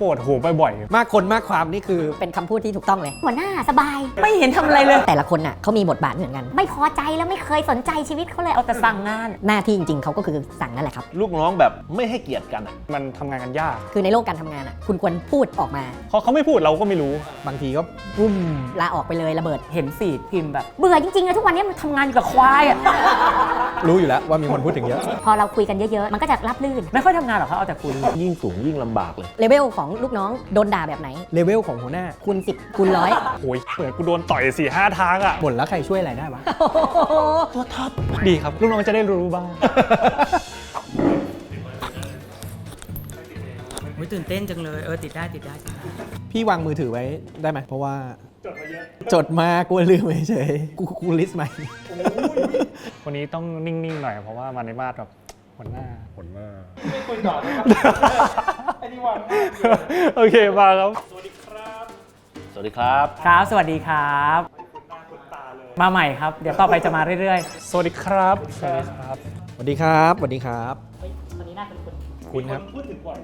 ปวดหัวบ่อยมากคนมากความนี่คือ เป็นคำพูดที่ถูกต้องเลย หัวหน้าสบาย ไม่เห็นทำอะไรเลย แต่ละคนน่ะเขามีบทบาทไม่เหมือนกัน ไม่พอใจแล้วไม่เคยสนใจชีวิตเขาเลยเอาแต่สั่งงาน หน้าที่จริงๆเขาก็คือสั่งนั่นแหละครับ ลูกน้องแบบไม่ให้เกียรติกันอะๆมันทำงานกันยากคือในโลกการทำงานอะ คุณควรพูดออกมาเพราะเขาไม่พูดเราก็ไม่รู้ บางทีก็ปุ้มลาออกไปเลยระเบิด เห็นฟีดพิมพ์แบบ เบื่อจริงๆเลยทุกวันนี้มันทำงานอยู่กับควายอะรู้อยู่แล้วว่ามีคนพูดถึงเยอะ พอเราคุยกันเยอะๆ มันก็จะรับลื่น ไม่ค่อยทำงานหรอกเขาเอาแต่คุย ยิ่งสูงยิ่งลำบากเลย เลเวลของลูกน้องโดนด่าแบบไหน เลเวลของหัวหน้าคูณ10คูณร้อยโอ้ยเหมือนกูโดนต่อยสี่ห้าทางอะ บ่นแล้วใครช่วยอะไรได้วะ ตัวท็อปดีครับ ลูกน้องจะได้รู้บ้างไม่ตื่นเต้นจังเลย เออ ติดได้ติดได้ติดได้พี่วางมือถือไว้ได้ไหมเพราะว่า จดมาเยอะจดมากลัวลืมเฉยๆกูกูลิสต์ใหม่วันนี้ต้องนิ่ง ๆ หน่อยเพราะว่ามันในมาดแบบหัวหน้า หัวหน้า ไม่คุยต่ออันนี้วันโอเคมาครับ สวัสดีครับ ครับ สวัสดีครับมาใหม่ครับ เดี๋ยวต่อไปจะมาเรื่อยสวัสดีครับ สวัสดีครับ สวัสดีครับ สวัสดีครับคุณครับ พูดถึงบ่อย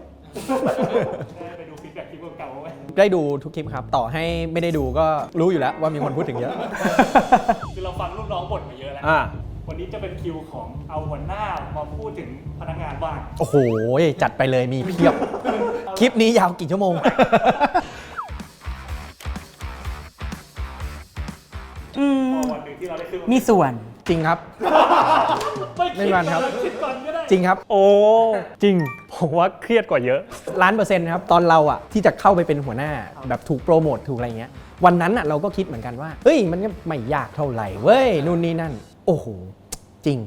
ไปดูฟีดแบ็กคลิปเก่าๆไว้ได้ดูทุกคลิปครับ ต่อให้ไม่ได้ดูก็รู้อยู่แล้วว่ามีคนพูดถึงเยอะ คือเราฟังลูกน้องบ่นมาเยอะแล้ว อ่า วันนี้จะเป็นคิวของเอาหัวหน้ามาพูดถึงพนักงานบ้างโอ้โห จัดไปเลยมีเพียบ คลิปนี้ยาวกี่ชั่วโมงๆอืมวันหนึ่งที่เราได้ขึ้นมีส่วน จริงครับ ไม่มันครับจริงครับ โอ้ จริง ผมว่าเครียดกว่าเยอะ ล้านเปอร์เซ็นต์ครับ ตอนเราอะที่จะเข้าไปเป็นหัวหน้าแบบถูกโปรโมทถูกอะไรเงี้ย วันนั้นอะเราก็คิดเหมือนกันว่า เฮ้ย มันก็ไม่ยากเท่าไหร่เว้ยนู่นนี่นั่น โอ้โห จริง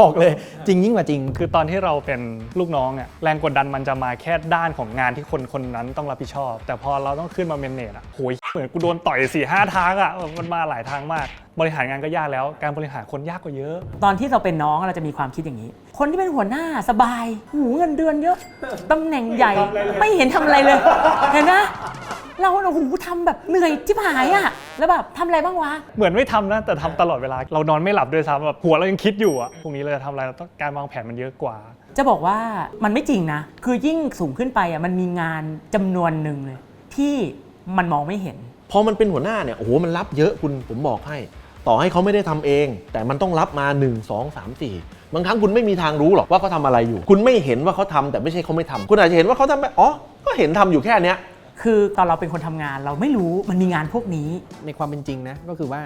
บอกเลย จริงยิ่งกว่าจริง คือตอนที่เราเป็นลูกน้องอะแรงกดดันมันจะมาแค่ด้านของงานที่คนคนนั้นต้องรับผิดชอบ แต่พอเราต้องขึ้นมาเมนเนจอะโหยเหมือนกูโดนต่อยสี่ห้าทางอะมันมาหลายทางมาก บริหารงานก็ยากแล้ว การบริหารคนยากกว่าเยอะ ตอนที่เราเป็นน้องเราจะมีความคิดอย่างนี้ คนที่เป็นหัวหน้าสบาย หูเงินเดือนเยอะ ตำแหน่งใหญ่ ไม่เห็นทำอะไรเลย เห็นนะ เราโอ้โหทำแบบเหนื่อยที่หายอะแล้วแบบทำอะไรบ้างวะ เหมือนไม่ทำนะแต่ทำตลอดเวลา เรานอนไม่หลับด้วยซ้ำแบบหัวเรายังคิดอยู่อะพรุ่งนี้เราจะทำอะไรเราต้องการวางแผนมันเยอะกว่า จะบอกว่ามันไม่จริงนะ คือยิ่งสูงขึ้นไปอะมันมีงานจำนวนหนึ่งเลย ที่มันมองไม่เห็น พอมันเป็นหัวหน้าเนี่ยโอ้โหมันรับเยอะคุณผมบอกให้ ต่อให้เขาไม่ได้ทำเอง แต่มันต้องรับมา 1 2 3 4 บางครั้งคุณไม่มีทางรู้หรอกว่าเขาทำอะไรอยู่ คุณไม่เห็นว่าเขาทำแต่ไม่ใช่เขาไม่ทำคุณอาจจะเห็นว่าเขาทำไปอ๋อ ก็เห็นทำอยู่แค่เนี้ยคือตอนเราเป็นคนทำงานเราไม่รู้มันมีงานพวกนี้ในความเป็นจริงนะก็คือว่า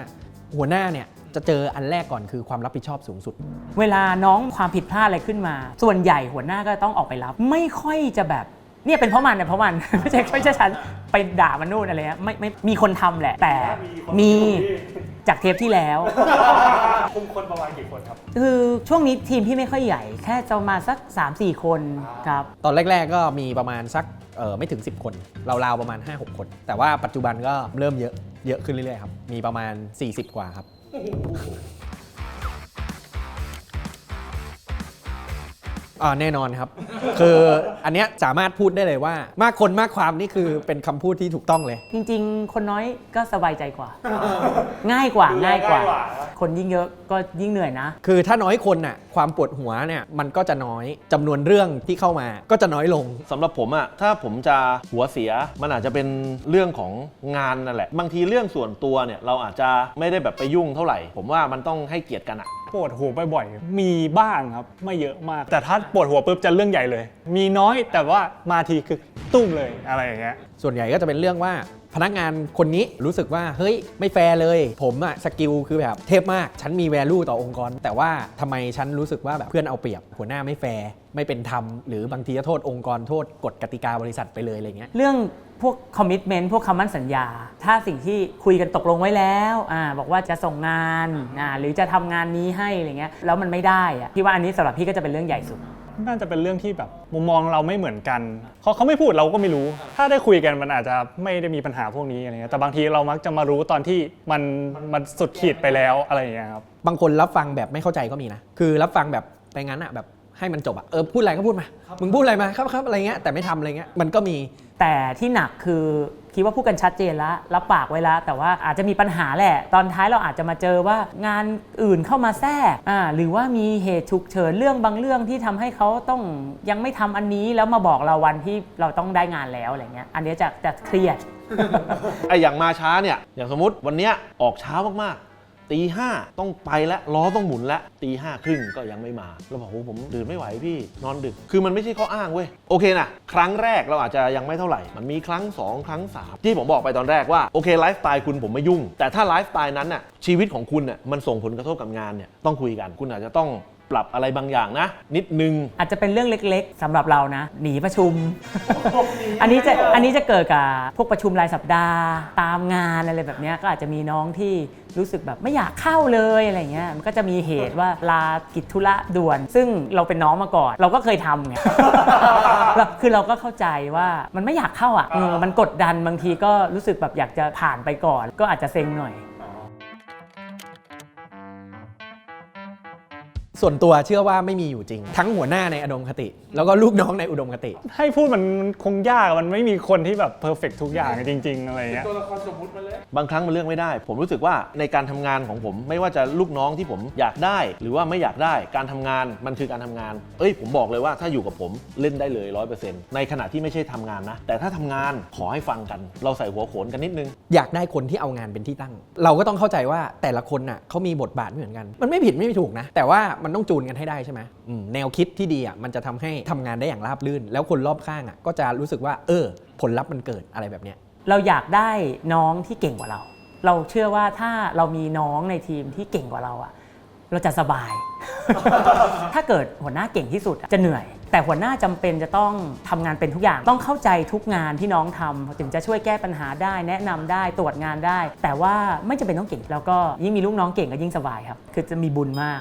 หัวหน้าเนี่ยจะเจออันแรกก่อนคือความรับผิดชอบสูงสุด เวลาน้องความผิดพลาดอะไรขึ้นมา ส่วนใหญ่หัวหน้าก็ต้องออกไปรับ ไม่ค่อยจะแบบ เนี่ยเป็นเพราะมันเนี่ยเพราะมัน ไม่ใช่ไม่ใช่ฉันไปด่ามันนู่นอะไรเงี้ยไม่ไม่มีคนทำแหละ แต่มีจากเทปที่แล้ว คุมคนประมาณกี่คนครับ คือช่วงนี้ทีมพี่ไม่ค่อยใหญ่ แค่จะมาสัก 3-4 คนครับ ตอนแรก ๆ ก็มีประมาณสักเออไม่ถึง 10 คนราวๆประมาณ 5-6 คน แต่ว่าปัจจุบันก็เริ่มเยอะเยอะขึ้นเรื่อยๆครับ มีประมาณ 40 กว่าครับ อ่าแน่นอนครับ คืออันเนี้ยสามารถพูดได้เลยว่า มากคนมากความนี่คือเป็นคำพูดที่ถูกต้องเลย จริงๆ คนน้อยก็สบายใจกว่า ง่ายกว่าง่ายกว่า ง่ายกว่า คนยิ่งเยอะก็ยิ่งเหนื่อยนะ คือถ้าน้อยคนน่ะความปวดหัวเนี่ยมันก็จะน้อยจำนวนเรื่องที่เข้ามาก็จะน้อยลง สำหรับผมอะถ้าผมจะหัวเสียมันอาจจะเป็นเรื่องของงานนั่นแหละ บางทีเรื่องส่วนตัวเนี่ยเราอาจจะไม่ได้แบบไปยุ่งเท่าไหร่ ผมว่ามันต้องให้เกียรติกันอะ ปวดหัวบ่อยๆมีบ้างครับ ไม่เยอะมาก แต่ถ้าปวดหัวปุ๊บจะเรื่องใหญ่เลย มีน้อยแต่ว่ามาทีคือตุ้มเลยอะไรอย่างเงี้ย ส่วนใหญ่ก็จะเป็นเรื่องว่าพนักงานคนนี้รู้สึกว่าเฮ้ยไม่แฟร์เลย ผมอะสกิลคือแบบเทพมาก ฉันมี value ต่อองค์กร แต่ว่าทำไมฉันรู้สึกว่าแบบเพื่อนเอาเปรียบ หัวหน้าไม่แฟร์ไม่เป็นธรรมหรือบางทีก็โทษองค์กรโทษกฎกติกาบริษัทไปเลยอะไรเงี้ยเรื่อง พวกคอมมิชเมนต์พวกคำมั่นสัญญา ถ้าสิ่งที่คุยกันตกลงไว้แล้วอ่าบอกว่าจะส่งงานอ่าหรือจะทำงานนี้ให้อะไรเงี้ยแล้วมันไม่ได้อะพี่ว่าอันนี้สำหรับพี่ก็จะเป็นเรื่องใหญ่สุด น่าจะเป็นเรื่องที่แบบมุมมองเราไม่เหมือนกันเขาเขาไม่พูดเราก็ไม่รู้ ถ้าได้คุยกันมันอาจจะไม่ได้มีปัญหาพวกนี้อะไรเงี้ยแต่บางทีเรามักจะมารู้ตอนที่มันมันสุดขีดไปแล้วอะไรอย่างเงี้ยครับ บางคนรับฟังแบบไม่เข้าใจก็มีนะ คือรับฟังแบบไปงั้นอะแบบ ให้มันจบอะเออพูดอะไรก็พูดมา มึงพูดอะไรมาครับครับอะไรเงี้ยแต่ไม่ทำอะไรเงี้ยมันก็มี แต่ที่หนักคือคิดว่าพูดกันชัดเจนแล้วรับปากไว้แล้ว แต่ว่าอาจจะมีปัญหาแหละ ตอนท้ายเราอาจจะมาเจอว่างานอื่นเข้ามาแทรกอ่าหรือว่ามีเหตุฉุกเฉินเรื่องบางเรื่องที่ทำให้เขาต้องยังไม่ทำอันนี้แล้วมาบอกเราวันที่เราต้องได้งานแล้วอะไรเงี้ยอันเนี้ยจะจะเครียด ไออย่างมาช้าเนี่ย อย่างสมมติวันเนี้ยออกเช้ามากๆ ตีห้าต้องไปแล้วล้อต้องหมุนแล้วตีห้าครึ่งก็ยังไม่มาเราบอกโอ้ผมตื่นไม่ไหวพี่นอนดึก คือมันไม่ใช่ข้ออ้างเว้ย โอเคนะครั้งแรกเราอาจจะยังไม่เท่าไหร่ มันมีครั้ง 2 ครั้ง 3 ที่ผมบอกไปตอนแรกว่า โอเคไลฟ์สไตล์คุณผมไม่ยุ่ง แต่ถ้าไลฟ์สไตล์นั้นน่ะชีวิตของคุณน่ะมันส่งผลกระทบกับงานเนี่ยต้องคุยกันคุณอาจจะต้องปรับอะไรบางอย่างนะ นิดนึง อาจจะเป็นเรื่องเล็กๆสำหรับเรานะ หนีประชุม อันนี้จะอันนี้จะเกิดกับพวกประชุมรายสัปดาห์ ตามงานอะไรแบบเนี้ยก็อาจจะมีน้องที่ รู้สึกแบบไม่อยากเข้าเลยอะไรเงี้ยมันก็จะมีเหตุว่าลากิจธุระด่วน ซึ่งเราเป็นน้องมาก่อน เราก็เคยทำไง เราคือเราก็เข้าใจว่ามันไม่อยากเข้าอะเออมันกดดันบางทีก็รู้สึกแบบอยากจะผ่านไปก่อน ก็อาจจะเซ็งหน่อย ส่วนตัวเชื่อว่าไม่มีอยู่จริง ทั้งหัวหน้าในอุดมคติ แล้วก็ลูกน้องในอุดมคติ ให้พูดมันมันคงยากมันไม่มีคนที่แบบเพอร์เฟกทุกอย่างจริง ๆ อะไรเงี้ยบางครั้งมันเลือกไม่ได้ ผมรู้สึกว่าในการทำงานของผม ไม่ว่าจะลูกน้องที่ผมอยากได้ หรือว่าไม่อยากได้การทำงานมันคือการทำงาน เอ้ยผมบอกเลยว่าถ้าอยู่กับผมเล่นได้เลยร้อยเปอร์เซ็นต์ในขณะที่ไม่ใช่ทำงานนะ แต่ถ้าทำงานขอให้ฟังกัน เราใส่หัวโขนกันนิดนึง อยากได้คนที่เอางานเป็นที่ตั้ง เราก็ต้องเข้าใจว่าแต่ละคนน่ะเขามีบทบาทไม่เหมือนกัน มันไม่ผิดไม่ถูกนะ แต่ว่ามันต้องจูนกันให้ได้ใช่ไหมอืมแนวคิดที่ดีอะมันจะทำให้ทำงานได้อย่างราบรื่น แล้วคนรอบข้างอะก็จะรู้สึกว่า เออ ผลลัพธ์มันเกิดอะไรแบบเนี้ยเราอยากได้น้องที่เก่งกว่าเรา เราเชื่อว่าถ้าเรามีน้องในทีมที่เก่งกว่าเราอะ เราจะสบาย ถ้าเกิดหัวหน้าเก่งที่สุดจะเหนื่อย แต่หัวหน้าจำเป็นจะต้องทำงานเป็นทุกอย่าง ต้องเข้าใจทุกงานที่น้องทำถึงจะช่วยแก้ปัญหาได้แนะนำได้ตรวจงานได้ แต่ว่าไม่จำเป็นต้องเก่ง แล้วก็ยิ่งมีลูกน้องเก่งก็ยิ่งสบายครับ คือจะมีบุญมาก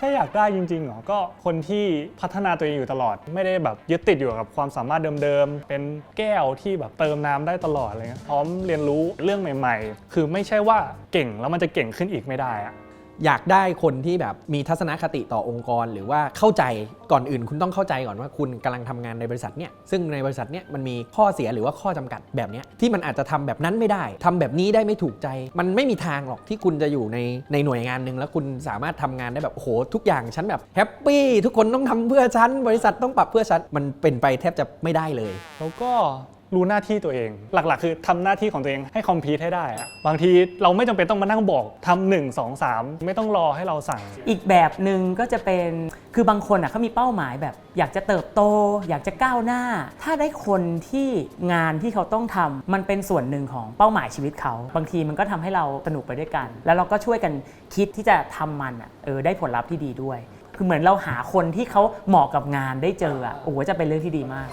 ถ้าอยากได้จริงๆเหรอก็คนที่พัฒนาตัวเองอยู่ตลอด ไม่ได้แบบยึดติดอยู่กับความสามารถเดิมๆเป็นแก้วที่แบบเติมน้ำได้ตลอดอะไรเงี้ยพร้อมเรียนรู้เรื่องใหม่ ๆ คือไม่ใช่ว่าเก่งแล้วมันจะเก่งขึ้นอีกไม่ได้อะ อยากได้คนที่แบบมีทัศนคติต่อองค์กร หรือว่าเข้าใจก่อนอื่น คุณต้องเข้าใจก่อนว่าคุณกำลังทำงานในบริษัทเนี่ยซึ่งในบริษัทเนี่ยมันมีข้อเสียหรือว่าข้อจำกัดแบบเนี้ยที่มันอาจจะทำแบบนั้นไม่ได้ทำแบบนี้ได้ไม่ถูกใจ มันไม่มีทางหรอกที่คุณจะอยู่ในในหน่วยงานหนึ่งแล้วคุณสามารถทำงานได้แบบโอ้โหทุกอย่างฉันแบบแฮปปี้ทุกคนต้องทำเพื่อฉันบริษัทต้องปรับเพื่อฉันมันเป็นไปแทบจะไม่ได้เลย แล้วก็ รู้หน้าที่ตัวเอง หลักๆ คือทำหน้าที่ของตัวเองให้คอมพลีทให้ได้อะบางทีเราไม่จำเป็นต้องมานั่งบอกทำหนึ่งสองสามไม่ต้องรอให้เราสั่ง อีกแบบหนึ่งก็จะเป็นคือบางคนอะเขามีเป้าหมายแบบ อยากจะเติบโต อยากจะก้าวหน้า ถ้าได้คนที่งานที่เขาต้องทำมันเป็นส่วนหนึ่งของเป้าหมายชีวิตเขา บางทีมันก็ทำให้เราสนุกไปด้วยกัน แล้วเราก็ช่วยกันคิดที่จะทำมันอะเออได้ผลลัพธ์ที่ดีด้วย คือเหมือนเราหาคนที่เขาเหมาะกับงานได้เจออะโอ้โหจะเป็นเรื่องที่ดีมาก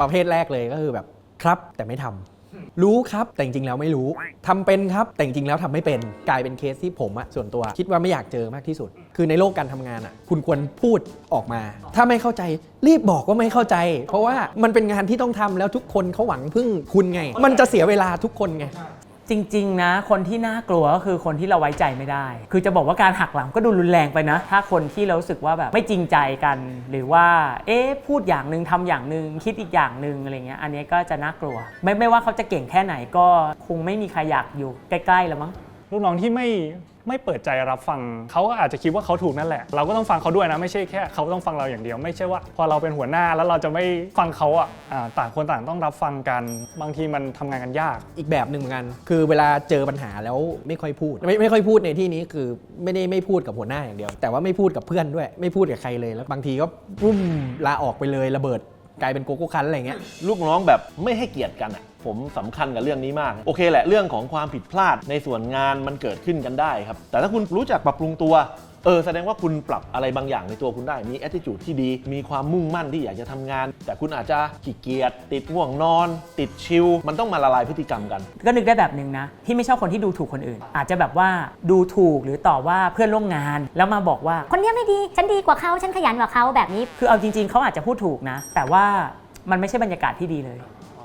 ประเภทแรกเลยก็คือแบบครับแต่ไม่ทำรู้ครับแต่จริงๆแล้วไม่รู้ทำเป็นครับแต่จริงๆแล้วทำไม่เป็นกลายเป็นเคสที่ผมอะส่วนตัว คิดว่าไม่อยากเจอมากที่สุด คือในโลกการทำงานอะคุณควรพูดออกมา ถ้าไม่เข้าใจรีบบอกว่าไม่เข้าใจ เพราะว่ามันเป็นงานที่ต้องทำแล้วทุกคนเขาหวังพึ่งคุณไง มันจะเสียเวลาทุกคนไง จริง ๆ นะ คนที่น่ากลัวก็คือคนที่เราไว้ใจไม่ได้ คือจะบอกว่าการหักหลังก็ดูรุนแรงไปนะ ถ้าคนที่เราสึกว่าแบบไม่จริงใจกัน หรือว่า เอ๊ะ พูดอย่างหนึ่งทำอย่างหนึ่งคิดอีกอย่างหนึ่งอะไรเงี้ย อันนี้ก็จะน่ากลัว ไม่ไม่ว่าเขาจะเก่งแค่ไหนก็คงไม่มีใครอยากอยู่ใกล้ๆแล้วมั้ง ลูกน้องที่ไม่ไม่เปิดใจรับฟังเขาก็อาจจะคิดว่าเขาถูกนั่นแหละ เราก็ต้องฟังเขาด้วยนะ ไม่ใช่แค่เขาต้องฟังเราอย่างเดียว ไม่ใช่ว่า พอเราเป็นหัวหน้าแล้วเราจะไม่ฟังเขาอะอ่าต่างคนต่างต้องรับฟังกัน บางทีมันทำงานกันยาก อีกแบบหนึ่งเหมือนกัน คือเวลาเจอปัญหาแล้วไม่ค่อยพูด ไม่ไม่ค่อยพูดในที่นี้คือไม่ได้ไม่พูดกับหัวหน้าอย่างเดียว แต่ว่าไม่พูดกับเพื่อนด้วย ไม่พูดกับใครเลยแล้วบางทีก็ปุ้มลาออกไปเลยระเบิดกลายเป็นโกโก้คันอะไรเงี้ย ลูกน้องแบบไม่ให้เกียรติกันอะ ผมสำคัญกับเรื่องนี้มาก โอเคแหละเรื่องของความผิดพลาดในส่วนงานมันเกิดขึ้นกันได้ครับ แต่ถ้าคุณรู้จักปรับปรุงตัวเออแสดงว่าคุณปรับอะไรบางอย่างในตัวคุณได้ มี attitude ที่ดี มีความมุ่งมั่นที่อยากจะทำงาน แต่คุณอาจจะขี้เกียจติดง่วงนอน ติดชิลมันต้องมาละลายพฤติกรรมกัน ก็นึกได้แบบหนึ่งนะ ที่ไม่ชอบคนที่ดูถูกคนอื่น อาจจะแบบว่าดูถูกหรือต่อว่าเพื่อนร่วมงาน แล้วมาบอกว่า คนเนี้ยไม่ดี ฉันดีกว่าเขาฉันขยันกว่าเขาแบบนี้ คือเอาจริง ๆเขาอาจจะพูดถูกนะ แต่ว่ามันไม่ใช่บรรยากาศที่ดีเลย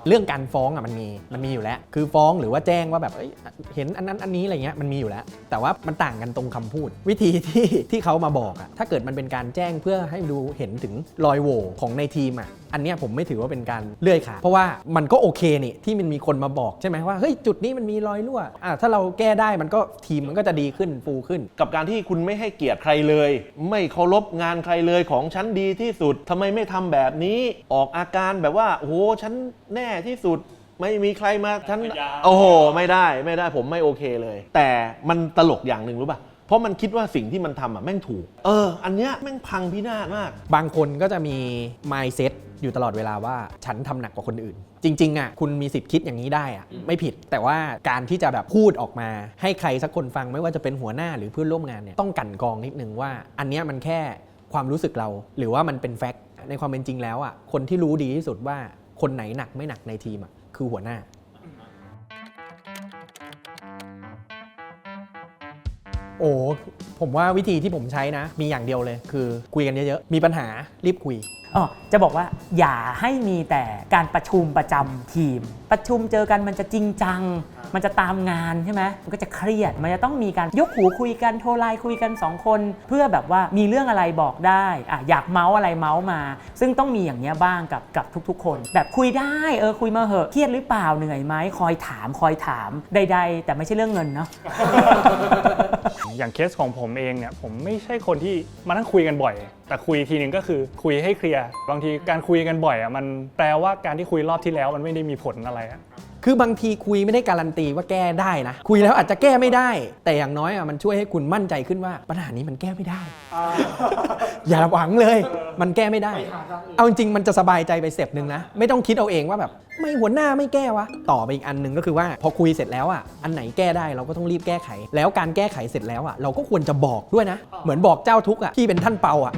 เรื่องการฟ้องอะมันมีมันมีอยู่แล้ว คือฟ้องหรือว่าแจ้งว่าแบบเอ้ยเห็นอันนั้นอันนี้อะไรเงี้ยมันมีอยู่แล้ว แต่ว่ามันต่างกันตรงคำพูด วิธีที่ที่เขามาบอกอะถ้าเกิดมันเป็นการแจ้งเพื่อให้ดูเห็นถึงรอยโหว่ของในทีมอะ อันเนี้ยผมไม่ถือว่าเป็นการเลื่อยขาเพราะว่ามันก็โอเคนี่ที่มันมีคนมาบอกใช่ไหมว่าเฮ้ยจุดนี้มันมีรอยรั่วอะถ้าเราแก้ได้มันก็ทีมมันก็จะดีขึ้นฟูขึ้น กับการที่คุณไม่ให้เกียรติใครเลย ไม่เคารพงานใครเลยของฉันดีที่สุดทำไมไม่ทำแบบนี้ออกอาการแบบว่าโอ้โหฉันแน่ที่สุดไม่มีใครมาฉันโอ้โหไม่ได้ไม่ได้ผมไม่โอเคเลย แต่มันตลกอย่างหนึ่งรู้ป่ะ เพราะมันคิดว่าสิ่งที่มันทำอะแม่งถูก เออ อันเนี้ยแม่งพังพินาศมาก บางคนก็จะมี mindset อยู่ตลอดเวลาว่าฉันทำหนักกว่าคนอื่น จริงๆอะคุณมีสิทธิ์คิดอย่างนี้ได้อะไม่ผิด แต่ว่าการที่จะแบบพูดออกมา ให้ใครสักคนฟังไม่ว่าจะเป็นหัวหน้าหรือเพื่อนร่วมงานเนี่ยต้องกลันกรองนิดนึงว่า อันเนี้ยมันแค่ความรู้สึกเรา หรือว่ามันเป็นแฟกต์ในความเป็นจริงแล้วอะคนที่รู้ดีที่สุดว่าคนไหนหนักไม่หนักในทีมอะคือหัวหน้า โอ้ผมว่าวิธีที่ผมใช้นะ มีอย่างเดียวเลย คือคุยกันเยอะๆ มีปัญหารีบคุย อ๋อจะบอกว่าอย่าให้มีแต่การประชุมประจำทีม ประชุมเจอกันมันจะจริงจัง มันจะตามงานใช่ไหมมันก็จะเครียด มันจะต้องมีการยกหูคุยกันโทรไลน์คุยกัน 2 คน เพื่อแบบว่ามีเรื่องอะไรบอกได้อะอยากเมาส์อะไรเมาส์มา ซึ่งต้องมีอย่างเนี้ยบ้างกับกับทุกๆ คน แบบคุยได้เออคุยมาเหอะเครียดหรือเปล่าเหนื่อยไหมคอยถามคอยถามใด ๆ แต่ไม่ใช่เรื่องเงินเนาะอย่างเคสของผมเองเนี่ยผมไม่ใช่คนที่มานั่งคุยกันบ่อยแต่คุยทีนึงก็คือคุยให้เคลียร์บางทีการคุยกันบ่อยอะมันแปลว่าการที่คุยรอบที่แล้วมันไม่ได้มีผลอะไรอะ คือบางทีคุยไม่ได้การันตีว่าแก้ได้นะ คุยแล้วอาจจะแก้ไม่ได้ แต่อย่างน้อยอะมันช่วยให้คุณมั่นใจขึ้นว่าปัญหานี้มันแก้ไม่ได้ อย่าหวังเลย มันแก้ไม่ได้ เอาจริงๆมันจะสบายใจไปเสร็จหนึ่งนะ ไม่ต้องคิดเอาเองว่าแบบไม่หัวหน้าไม่แก้วะ ต่อไปอีกอันหนึ่งก็คือว่าพอคุยเสร็จแล้วอะอันไหนแก้ได้เราก็ต้องรีบแก้ไข แล้วการแก้ไขเสร็จแล้วอะเราก็ควรจะบอกด้วยนะ เหมือนบอกเจ้าทุกข์อะที่เป็นท่านเปาอะ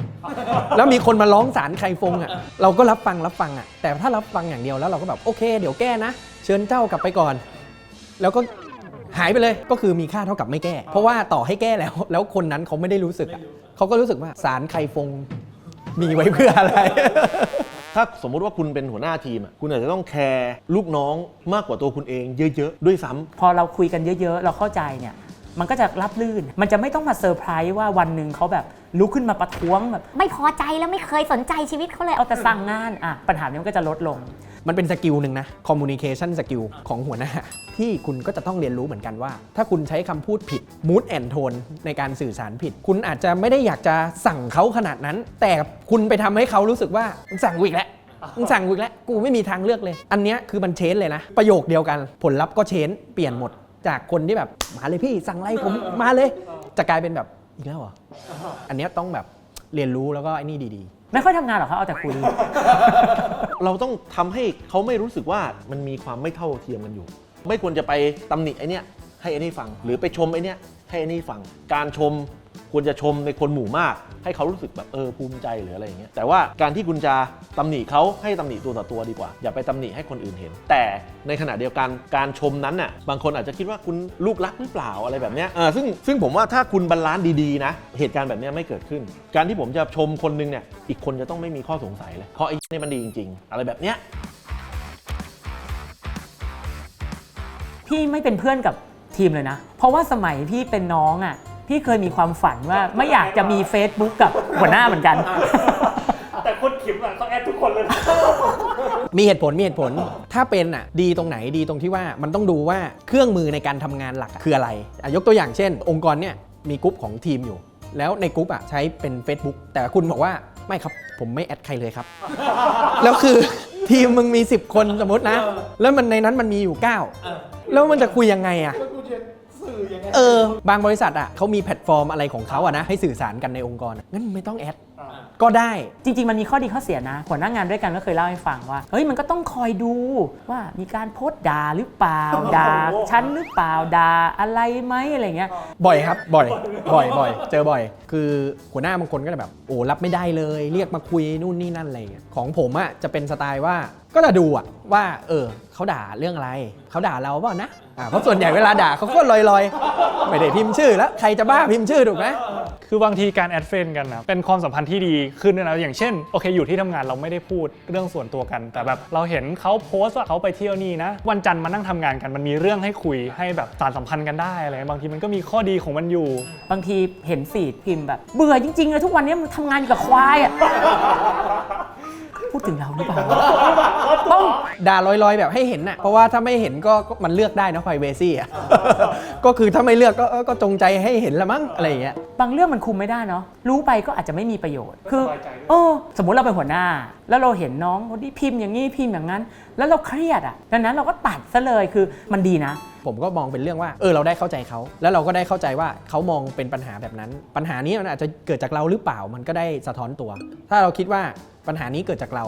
แล้วมีคนมาร้องศาลใครฟงอะเราก็รับฟังรับฟังอะแต่ถ้ารับฟังอย่างเดียวแล้วเราก็แบบโอเค เดี๋ยวแก้นะ เชิญเจ้ากลับไปก่อน แล้วก็หายไปเลยก็คือมีค่าเท่ากับไม่แก้ เพราะว่าต่อให้แก้แล้ว แล้วคนนั้นเขาไม่ได้รู้สึกอะเขาก็รู้สึกว่าศาลใครฟงมีไว้เพื่ออะไร ถ้าสมมุติว่าคุณเป็นหัวหน้าทีมอะคุณอาจจะต้องแคร์ลูกน้องมากกว่าตัวคุณเองเยอะ ๆ ด้วยซ้ำ พอเราคุยกันเยอะ ๆ เราเข้าใจเนี่ย มันก็จะรับลื่น มันจะไม่ต้องมาเซอร์ไพรส์ว่าวันหนึ่งเขาแบบลุกขึ้นมาประท้วงแบบ ไม่พอใจแล้วไม่เคยสนใจชีวิตเขาเลยเอาแต่สั่งงานอะปัญหานี้มันก็จะลดลง มันเป็นสกิลหนึ่งนะ communication skill ของหัวหน้า ที่คุณก็จะต้องเรียนรู้เหมือนกันว่า ถ้าคุณใช้คำพูดผิด mood and tone ในการสื่อสารผิด คุณอาจจะไม่ได้อยากจะสั่งเขาขนาดนั้น แต่คุณไปทำให้เขารู้สึกว่ามึงสั่งกูอีกแล้วมึงสั่งกูอีกแล้วกูไม่มีทางเลือกเลย อันเนี้ยคือมันเชนเลยนะ ประโยคเดียวกันผลลัพธ์ก็เชนเปลี่ยนหมดจากคนที่แบบมาเลยพี่สั่งอะไรผมมาเลย จะกลายเป็นแบบอีกแล้วเหรออันเนี้ยต้องแบบเรียนรู้แล้วก็ไอ้นี่ดีๆ ไม่ค่อยทำงานหรอกเขาเอาแต่คุย เราต้องทำให้เขาไม่รู้สึกว่ามันมีความไม่เท่าเทียมกันอยู่ ไม่ควรจะไปตำหนิไอเนี้ยให้ไอ้นี่ฟัง หรือไปชมไอเนี้ยให้ไอ้นี่ฟัง การชม ควรจะชมในคนหมู่มาก ให้เขารู้สึกแบบเออภูมิใจหรืออะไรอย่างเงี้ยแต่ว่าการที่คุณจะตำหนิเขาให้ตำหนิตัวต่อตัวดีกว่า อย่าไปตำหนิให้คนอื่นเห็น แต่ในขณะเดียวกันการชมนั้นน่ะบางคนอาจจะคิดว่าคุณลูกรักหรือเปล่าอะไรแบบเนี้ยเออซึ่งซึ่งผมว่าถ้าคุณบาลานซ์ดีๆนะเหตุการณ์แบบเนี้ยไม่เกิดขึ้น การที่ผมจะชมคนนึงเนี่ยอีกคนจะต้องไม่มีข้อสงสัยเลยเพราะไอ้นี่มันดีจริง ๆ อะไรแบบเนี้ยพี่ไม่เป็นเพื่อนกับทีมเลยนะ เพราะว่าสมัยพี่เป็นน้องอะ พี่เคยมีความฝันว่าไม่อยากจะมี Facebook กับหัวหน้าเหมือนกัน แต่คนขิมอะต้องแอดทุกคนเลย มีเหตุผลมีเหตุผลถ้าเป็นอะดีตรงไหนดีตรงที่ว่ามันต้องดูว่าเครื่องมือในการทำงานหลักอะคืออะไรอะยกตัวอย่างเช่น องค์กรเนี่ยมีกลุ่มของทีมอยู่ แล้วในกลุ่มอะใช้เป็น Facebook แต่คุณบอกว่าไม่ครับผมไม่แอดใครเลยครับ แล้วคือทีมมึงมี 10 คนสมมตินะ แล้วมันในนั้นมันมีอยู่ 9 แล้วมันจะคุยยังไงอะ เออบางบริษัทอะเขามีแพลตฟอร์มอะไรของเขาอะนะให้สื่อสารกันในองค์กรอะงั้นไม่ต้องแอด ก็ได้ จริง ๆ มันมีข้อดีข้อเสียนะ หัวหน้างานด้วยกันก็เคยเล่าให้ฟังว่า เฮ้ย มันก็ต้องคอยดูว่ามีการโพสต์ด่าหรือเปล่า ด่าฉันหรือเปล่า ด่าอะไรไหมอะไรเงี้ย บ่อยครับ บ่อย บ่อย บ่อย เจอบ่อย คือหัวหน้าบางคนก็จะแบบ โอ้ รับไม่ได้เลย เรียกมาคุยนู่นนี่นั่นอะไรอย่างเงี้ย ของผมอะ่ะจะเป็นสไตล์ว่า ก็จะดูอะว่า เออ เขาด่าเรื่องอะไร เขาด่าเราเปล่านะ อ่า เพราะส่วนใหญ่เวลาด่าเขาก็ลอยๆ ไม่ได้พิมพ์ชื่อแล้ว ใครจะบ้าพิมพ์ชื่อถูกไหมคือบางทีการแอดเฟรนกันนะเป็นความสัมพันธ์ที่ดีขึ้นด้วยนะอย่างเช่นโอเคอยู่ที่ทำงานเราไม่ได้พูดเรื่องส่วนตัวกัน แต่แบบเราเห็นเขาโพสต์ว่าเขาไปเที่ยวนี่นะ วันจันทร์มานั่งทำงานกันมันมีเรื่องให้คุยให้แบบสานสัมพันธ์กันได้อะไรบางทีมันก็มีข้อดีของมันอยู่ บางทีเห็นฟีดพิมพ์แบบ เบื่อจริงๆเลยทุกวันนี้มันทำงานอยู่กับควายอะ พูดถึงเราหรือเปล่าต้องด่าลอยๆแบบให้เห็นน่ะเพราะว่าถ้าไม่เห็นก็ก็มันเลือกได้นะ privacy อะ ก็คือถ้าไม่เลือกก็เออก็จงใจให้เห็นละมั้งอะไรอย่างเงี้ย บางเรื่องมันคุมไม่ได้เนาะรู้ไปก็อาจจะไม่มีประโยชน์ คือสบายใจด้วยเออสมมุติเราเป็นหัวหน้า แล้วเราเห็นน้องคนที่พิมพ์อย่างนี้พิมพ์อย่างนั้น แล้วเราเครียดอะดังนั้นเราก็ตัดซะเลยคือมันดีนะผมก็มองเป็นเรื่องว่า เออ เราได้เข้าใจเขา แล้วเราก็ได้เข้าใจว่าเขามองเป็นปัญหาแบบนั้น ปัญหานี้มันอาจจะเกิดจากเราหรือเปล่า มันก็ได้สะท้อนตัว ถ้าเราคิดว่า ปัญหานี้เกิดจากเรา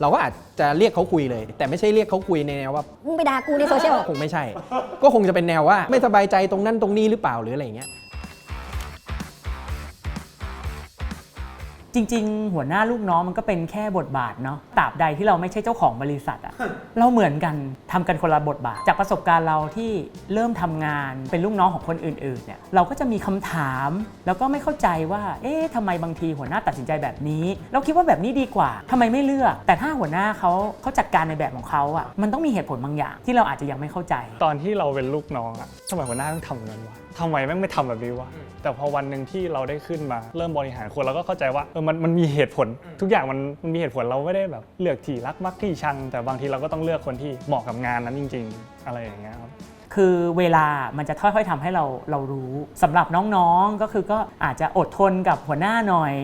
เราก็อาจจะเรียกเขาคุยเลย แต่ไม่ใช่เรียกเขาคุยในแนวว่า มึงไปด่ากูในโซเชียล คงไม่ใช่ ก็คงจะเป็นแนวว่าไม่สบายใจตรงนั้นตรงนี้หรือเปล่าหรืออะไรอย่างเงี้ย จริง ๆ หัวหน้าลูกน้องมันก็เป็นแค่บทบาทเนาะตราบใดที่เราไม่ใช่เจ้าของบริษัทอะเราเหมือนกันทำกันคนละบทบาท จากประสบการณ์เราที่เริ่มทำงานเป็นลูกน้องของคนอื่นๆเนี่ยเราก็จะมีคำถาม แล้วก็ไม่เข้าใจว่า เอ๊ะทำไมบางทีหัวหน้าตัดสินใจแบบนี้ เราคิดว่าแบบนี้ดีกว่าทำไมไม่เลือก แต่ถ้าหัวหน้าเขาเขาจัดการในแบบของเขาอะมันต้องมีเหตุผลบางอย่างที่เราอาจจะยังไม่เข้าใจ ตอนที่เราเป็นลูกน้องอะทำไมหัวหน้าต้องทำแบบนั้นวะทำไมแม่งไม่ทำแบบนี้วะแต่พอวันหนึ่งที่เราได้ขึ้นมา เริ่มบริหารคนเราก็เข้าใจว่าเออมันมันมีเหตุผล ทุกอย่างมันมันมีเหตุผลเราไม่ได้แบบเลือกที่รักมักที่ชัง แต่บางทีเราก็ต้องเลือกคนที่เหมาะกับงานนั้นจริง ๆ อะไรอย่างเงี้ยครับ คือเวลามันจะค่อยๆทำให้เราเรารู้สำหรับน้องๆก็คือก็อาจจะอดทนกับหัวหน้าหน่อย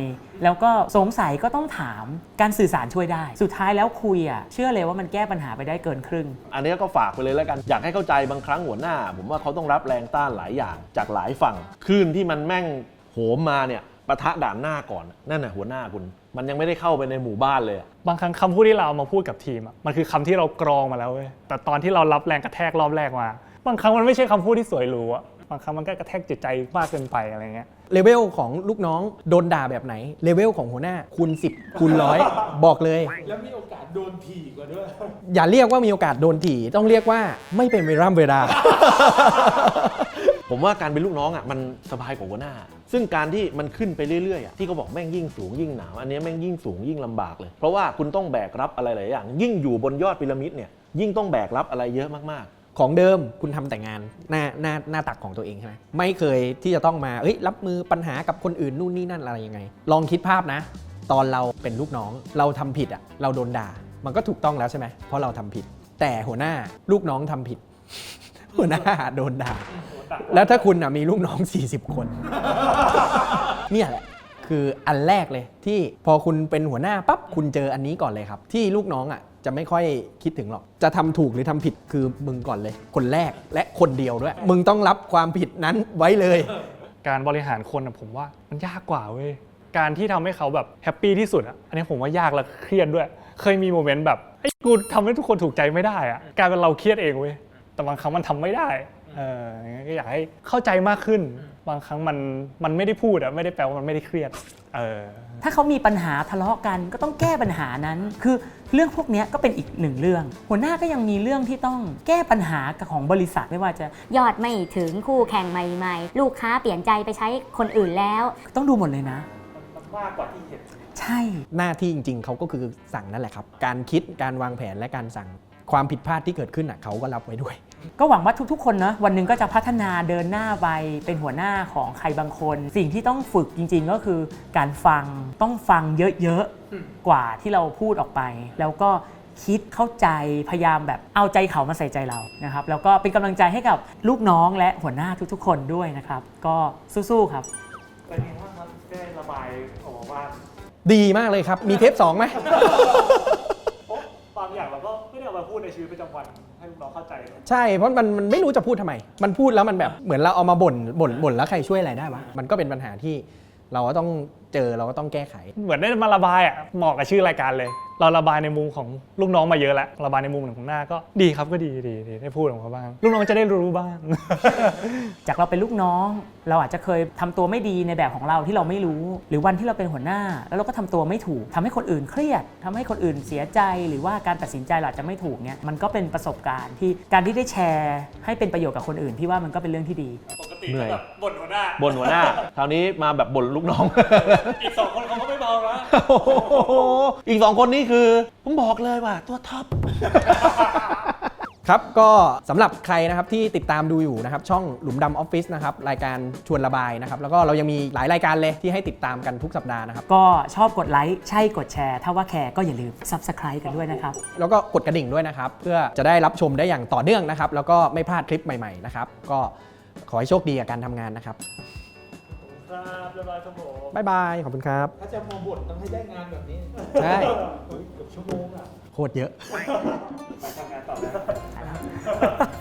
แล้วก็สงสัยก็ต้องถามการสื่อสารช่วยได้ สุดท้ายแล้วคุยอะเชื่อเลยว่ามันแก้ปัญหาไปได้เกินครึ่ง อันนี้ก็ฝากไปเลยแล้วกันอยากให้เข้าใจบางครั้งหัวหน้า ผมว่าเขาต้องรับแรงต้านหลายอย่างจากหลายฝั่งคลื่นที่มันแม่งโหมมาเนี่ยปะทะด่านหน้าก่อนนั่นน่ะหัวหน้าคุณ มันยังไม่ได้เข้าไปในหมู่บ้านเลยอะบางครั้งคำพูดที่เราเอามาพูดกับทีมอะมันคือคำที่เรากรองมาแล้วเว้ยแต่ตอนที่เรารับแรงกระแทกรอบแรกมา บางครั้งมันไม่ใช่คำพูดที่สวยหรูอะบางครั้งมันก็กระแทกจิตใจมากเกินไปอะไรเงี้ย เลเวลของลูกน้องโดนด่าแบบไหน เลเวลของหัวหน้าคูณ10คูณร้อยบอกเลย แล้วมีโอกาสโดนถี่กว่าด้วย อย่าเรียกว่ามีโอกาสโดนถี่ ต้องเรียกว่าไม่เป็นเวลาเวลา ผมว่าการเป็นลูกน้องอะมันสบายกว่าหัวหน้า ซึ่งการที่มันขึ้นไปเรื่อยๆอะที่เขาบอกแม่งยิ่งสูงยิ่งหนาว อันนี้แม่งยิ่งสูงยิ่งลำบากเลย เพราะว่าคุณต้องแบกรับอะไรหลายอย่าง ยิ่งอยู่บนยอดพีระมิดเนี่ยยิ่งต้องแบกรับอะไรเยอะมากๆ ของเดิมคุณทำแต่งานหน้าหน้าหน้าตักของตัวเองใช่ไหมไม่เคยที่จะต้องมาเอ้ยรับมือปัญหากับคนอื่นนู่นนี่นั่นอะไรยังไง ลองคิดภาพนะ ตอนเราเป็นลูกน้องเราทำผิดอะเราโดนด่า มันก็ถูกต้องแล้วใช่ไหมเพราะเราทำผิด แต่หัวหน้าลูกน้องทำผิด หัวหน้าโดนด่า แล้วถ้าคุณอะมีลูกน้อง 40 คน เนี่ยแหละ คืออันแรกเลยที่พอคุณเป็นหัวหน้าปั๊บคุณเจออันนี้ก่อนเลยครับ ที่ลูกน้องอะจะไม่ค่อยคิดถึงหรอก จะทำถูกหรือทำผิดคือมึงก่อนเลย คนแรกและคนเดียวด้วย มึงต้องรับความผิดนั้นไว้เลย การบริหารคนอะผมว่ามันยากกว่าเว้ยการที่ทำให้เขาแบบแฮปปี้ที่สุดอะอันนี้ผมว่ายากและเครียดด้วย เคยมีโมเมนต์แบบไอ้กูทำให้ทุกคนถูกใจไม่ได้อะกลายเป็นเราเครียดเองเว้ยแต่บางครั้งมันทำไม่ได้เอออย่างเงี้ก็อยากให้เข้าใจมากขึ้น บางครั้งมันมันไม่ได้พูดอะไม่ได้แปลว่ามันไม่ได้เครียด เออ ถ้าเขามีปัญหาทะเลาะกันก็ต้องแก้ปัญหานั้น คือเรื่องพวกเนี้ยก็เป็นอีกหนึ่งเรื่อง หัวหน้าก็ยังมีเรื่องที่ต้องแก้ปัญหากับของบริษัทไม่ว่าจะยอดไม่ถึงคู่แข่งใหม่ ๆ ลูกค้าเปลี่ยนใจไปใช้คนอื่นแล้ว ต้องดูหมดเลยนะ มากกว่าที่เห็น ใช่ หน้าที่จริง ๆ เขาก็คือสั่งนั่นแหละครับ การคิดการวางแผนและการสั่งความผิดพลาดที่เกิดขึ้นอะเขาก็รับไว้ด้วย ก็หวังว่าทุกๆ คนนะวันหนึ่งก็จะพัฒนาเดินหน้าไปเป็นหัวหน้าของใครบางคน สิ่งที่ต้องฝึกจริงๆ ก็คือการฟังต้องฟังเยอะๆ กว่าที่เราพูดออกไป แล้วก็คิดเข้าใจพยายามแบบเอาใจเขามาใส่ใจเรานะครับ แล้วก็เป็นกำลังใจให้กับลูกน้องและหัวหน้าทุกๆ คนด้วยนะครับ ก็สู้ๆครับเป็นไงบ้างครับได้ระบายออกมาว่าดีมากเลยครับ มีเทปสองไหมบางอย่างเราก็ไม่ได้เอามาพูดในชีวิตประจำวัน ให้ลูกน้องเข้าใจใช่เพราะมันมันไม่รู้จะพูดทำไม มันพูดแล้วมันแบบเหมือนเราเอามาบ่นบ่นบ่นแล้วใครช่วยอะไรได้วะมันก็เป็นปัญหาที่เราก็ต้องเจอเราก็ต้องแก้ไข เหมือนได้มาระบายอะเหมาะกับชื่อรายการเลย เราระบายในมุมของลูกน้องมาเยอะแล้วระบายในมุมของหน้าก็ดีครับก็ดีดีดีได้พูดของเขาบ้าง ลูกน้องจะได้รู้บ้าง จากเราเป็นลูกน้อง เราอาจจะเคยทำตัวไม่ดีในแบบของเราที่เราไม่รู้ หรือวันที่เราเป็นหัวหน้า แล้วเราก็ทำตัวไม่ถูกทำให้คนอื่นเครียดทำให้คนอื่นเสียใจหรือว่าการตัดสินใจเราอาจจะไม่ถูกเนี่ยมันก็เป็นประสบการณ์ที่การที่ได้แชร์ให้เป็นประโยชน์กับคนอื่นพี่ว่ามันก็เป็นเรื่องที่ดีปกติเหนื่อยแบบบ่นหัวหน้าบนหัวหน้าคราวนี้มาแบบบ่นลูกน้องอีกสองคนเขาก็ไม่ เบานะโอ้โหอีกสองคนนี้คือ ผมบอกเลยว่าตัวท็อป ครับก็สำหรับใครนะครับที่ติดตามดูอยู่นะครับช่องหลุมดำออฟฟิศนะครับรายการชวนระบายนะครับแล้วก็เรายังมีหลายรายการเลยที่ให้ติดตามกันทุกสัปดาห์นะครับก็ชอบกดไลค์ ใช่กดแชร์ ถ้าว่าแคร์ก็อย่าลืม subscribe กันด้วยนะครับ แล้วก็กดกระดิ่งด้วยนะครับ เพื่อจะได้รับชมได้อย่างต่อเนื่องนะครับ แล้วก็ไม่พลาดคลิปใหม่ๆนะครับก็ขอให้โชคดีกับการทำงานนะครับ ครับเรียบร้อยครับผมบ๊ายบาย ขอบคุณครับ ถ้าจะมาบ่นต้องให้ได้งานแบบนี้ใช่เกือบชั่วโมงอะโคตรเยอะ ไปทำงานต่อแล้ว